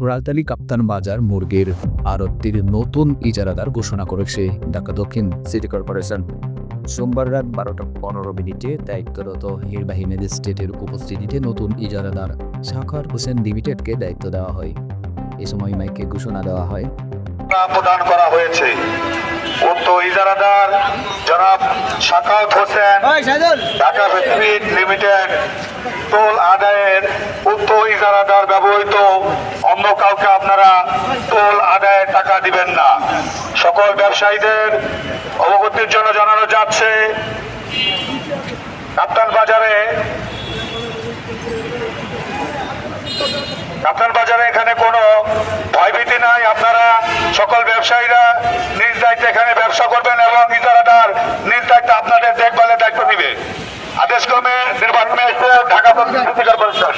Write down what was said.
রাজধানী কাপ্তান বাজার মুরগির আড়তটির নতুন ইজারাদার ঘোষণা করেছে ঢাকা দক্ষিণ সিটি কর্পোরেশন। সোমবার রাত বারোটা পনেরো মিনিটে দায়িত্বরত নির্বাহী ম্যাজিস্ট্রেটের উপস্থিতিতে নতুন ইজারাদার শাখার হোসেন লিমিটেডকে দায়িত্ব দেওয়া হয়। এ সময় মাইকে ঘোষণা দেওয়া হয় প্রদান করা হয়েছে। উক্ত ইজারাদার জনাব সাকাউত হোসেন ঢাকা লিমিটেড টোল আদায়ের উক্ত ইজারাদার ব্যবহৃত, অন্য কাউকে আপনারা টোল আদায়ের টাকা দিবেন না। সকল ব্যবসায়ীদের অবগতির জন্য জানানো যাচ্ছে, কাপ্তান বাজারে কাপ্তান বাজারে এখানে কোনো ভয়ভীতি নাই, আপনারা সকল ব্যবসায়ীরা নিজ দায়িত্বে এখানে ব্যবসা করবেন এবং ইজারাদার নিজ দায়িত্বে আপনাদের নিবে আদেশক্রমে এসে ঢাকা পরিষ্কার